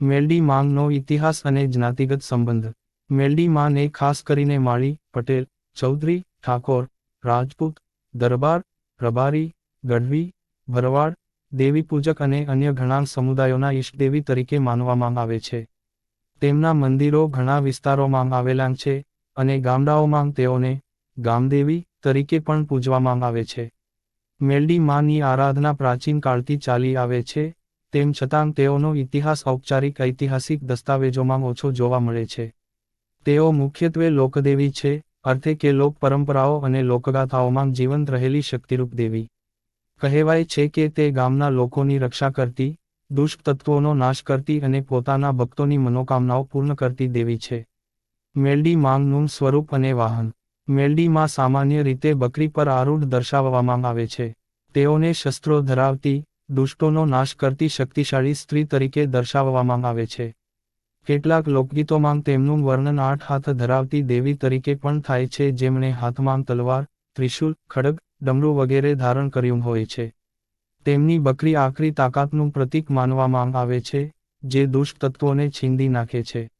મેલડી માંગનો ઇતિહાસ અને જ્ઞાતિગત સંબંધ. મેલડી માને ખાસ કરીને માળી, પટેલ, ચૌધરી, ઠાકોર, રાજપૂત, દરબાર રબારી ગઢવી, ભરવાડ, દેવી પૂજક અને અન્ય ઘણા સમુદાયોના ઈષ્ટદેવી તરીકે માનવામાં આવે છે. તેમના મંદિરો ઘણા વિસ્તારોમાં આવેલા છે અને ગામડાઓમાં તેઓને ગામદેવી તરીકે પણ પૂજવામાં આવે છે. મેલડી માની આરાધના પ્રાચીન કાળથી ચાલી આવે છે તેમ છતાં તેઓનો ઇતિહાસ ઔપચારિક ઐતિહાસિક દસ્તાવેજોમાં ઓછો જોવા મળે છે. તેઓ મુખ્યત્વે લોકદેવી છે, અર્થે કે લોક પરંપરાઓ અને લોકગાથાઓમાં જીવંત રહેલી શક્તિરૂપ દેવી. કહેવાય છે કે તે ગામના લોકોની રક્ષા કરતી દુષ્ટતત્વોનો નાશ કરતી અને પોતાના ભક્તોની મનોકામનાઓ પૂર્ણ કરતી દેવી છે. મેલડી માંગનું સ્વરૂપ અને વાહન. મેલડીમાં સામાન્ય રીતે બકરી પર આરૂઢ દર્શાવવામાં આવે છે. તેઓને શસ્ત્રો ધરાવતી દુષ્ટોનો નાશ કરતી શક્તિશાળી સ્ત્રી તરીકે દર્શાવવામાં આવે છે. કેટલાક લોકગીતોમાં તેમનું વર્ણન આઠ હાથ ધરાવતી દેવી તરીકે પણ થાય છે, જેમણે હાથમાં તલવાર ત્રિશૂલ ખડગ ડમરૂ વગેરે ધારણ કર્યું હોય છે. તેમની બકરી આકરી તાકાતનું પ્રતીક માનવામાં આવે છે, જે દુષ્ટ તત્વોને છીંદી નાખે છે.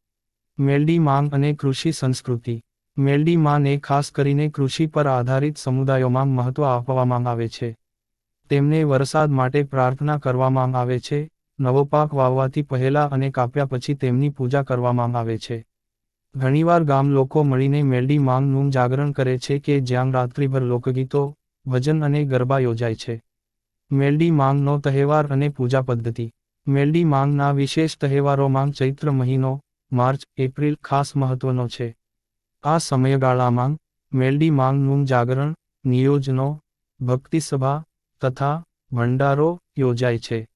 મેલડી માંગ અને કૃષિ સંસ્કૃતિ. મેલડી માંને ખાસ કરીને કૃષિ પર આધારિત સમુદાયોમાં મહત્વ આપવામાં આવે છે. તેમને વરસાદ માટે પ્રાર્થના કરવામાં આવે છે નવો પાક વાવવાથી પહેલા અને કાપ્યા પછી તેમની પૂજા કરવામાં આવે છે. ઘણીવાર ગામ લોકો મળીને મેલડી માંગનું જાગરણ કરે છે કે જ્યાં રાત્રિભર લોકગીતો, ભજન અને ગરબા યોજાય છે. મેલડી માંગનો તહેવાર અને પૂજા પદ્ધતિ. મેલડી માંગના વિશેષ તહેવારોમાં ચૈત્ર મહિનો, માર્ચ, એપ્રિલ ખાસ મહત્વનો છે. આ સમયગાળામાં મેલડી માંગનું જાગરણ, નિયોજનો, ભક્તિસભા તથા ભંડારો યોજાય છે.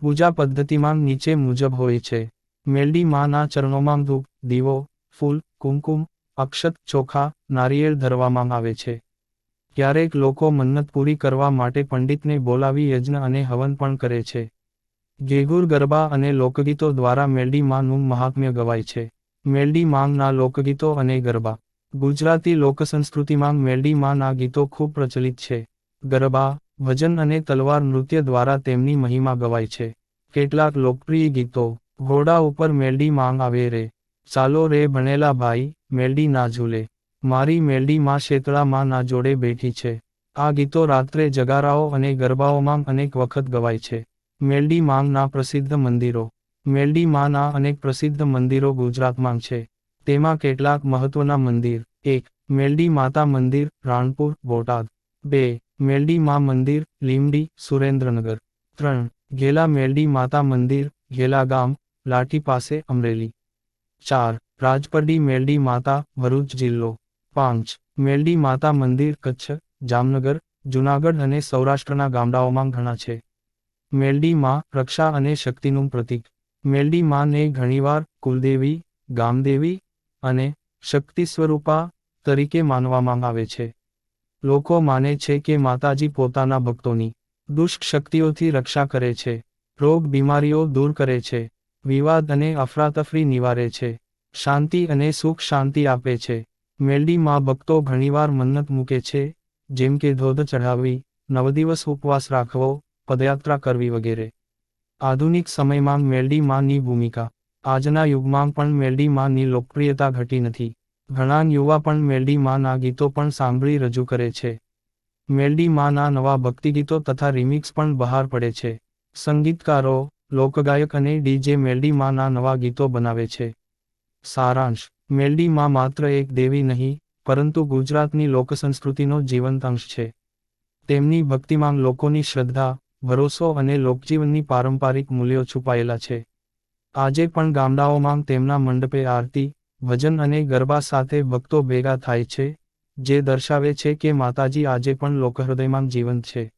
પૂજા પદ્ધતિમાં નીચે મુજબ હોય છે. મેલડી માના ચરણોમાં ધૂપ, દીવો, ફૂલ, કુમકુમ, અક્ષત, ચોખા, નારિયેળ ધરવામાં આવે છે. ક્યારેક લોકો મન્નત પૂરી કરવા માટે પંડિતને બોલાવી યજ્ઞ અને હવન પણ કરે છે. ગેગુર ગરબા અને લોકગીતો દ્વારા મેલડી માનું મહાત્મ્ય ગવાય છે. મેલડી માંગના લોકગીતો અને ગરબા. ગુજરાતી લોકસંસ્કૃતિમાં મેલડી માના ગીતો ખૂબ પ્રચલિત છે. ગરબા ભજન અને તલવાર નૃત્ય દ્વારા તેમની મહિમા ગવાય છે. કેટલાક લોકપ્રિય ગીતો, ઘોડા ઉપર મેલડી માંગ આવે રે. ચાલો રે ભણેલા ભાઈ, મેલડી ના ઝૂલે. મારી મેલડી માં શેતળા માં ના જોડે બેઠી છે. આ ગીતો રાત્રે જગારાઓ અને ગરબાઓમાં અનેક વખત ગવાય છે. મેલડી માંગના પ્રસિદ્ધ મંદિરો. મેલડી માના અનેક પ્રસિદ્ધ મંદિરો ગુજરાતમાં છે. તેમાં કેટલાક મહત્વના મંદિર. એક, મેલડી માતા મંદિર, રાણપુર, બોટાદ. બે મેલડી મા મંદિર, લીમડી, સુરેન્દ્રનગર. ત્રણ, ઘેલા મેલડી માતા મંદિર, ઘેલા ગામ, લાઠી પાસે અમરેલી. ચાર, રાજપરડી મેલડી માતા, ભરૂચ જિલ્લો. પાંચ, મેલડી માતા મંદિર, કચ્છ, જામનગર, જૂનાગઢ અને સૌરાષ્ટ્રના ગામડાઓમાં ઘણા છે. મેલડી માં રક્ષા અને શક્તિનું પ્રતીક. મેલડી માને ઘણીવાર કુલદેવી, ગામદેવી અને શક્તિ સ્વરૂપા તરીકે માનવામાં આવે છે. લોકો માને છે કે માતાજી પોતાના ભક્તોની દુષ્ટ શક્તિઓથી રક્ષા કરે છે, રોગ બીમારીઓ દૂર કરે છે, વિવાદ અને અફરાતફરી નિવારે છે, શાંતિ અને સુખ શાંતિ આપે છે. મેલડી માં ભક્તો ઘણીવાર મન્નત મૂકે છે, જેમ કે ધોધ ચઢાવવી, નવદિવસ ઉપવાસ રાખવો, પદયાત્રા કરવી વગેરે. આધુનિક સમયમાં મેલડી માની ભૂમિકા. આજના યુગમાં પણ મેલડી માની લોકપ્રિયતા ઘટી નથી. ઘણા યુવા પણ મેલડી માના ગીતો પણ સાંભળી રજૂ કરે છે. મેલડી માના નવા ભક્તિગીતો તથા રિમિક્સ પણ બહાર પડે છે. સંગીતકારો, લોકગાયક અને ડીજે મેલડી માના નવા ગીતો બનાવે છે. સારાંશ, મેલડી માં માત્ર એક દેવી નહીં, પરંતુ ગુજરાતની લોકસંસ્કૃતિનો જીવંત અંશ છે. તેમની ભક્તિમાં લોકોની શ્રદ્ધા, ભરોસો અને લોકજીવનની પારંપારિક મૂલ્યો છુપાયેલા છે. આજે પણ ગામડાઓમાં તેમના મંડપે આરતી ભજન અને ગરબા સાથે ભક્તો ભેગા થાય છે, જે દર્શાવે છે કે માતાજી આજે પણ લોકહૃદયમાં જીવંત છે.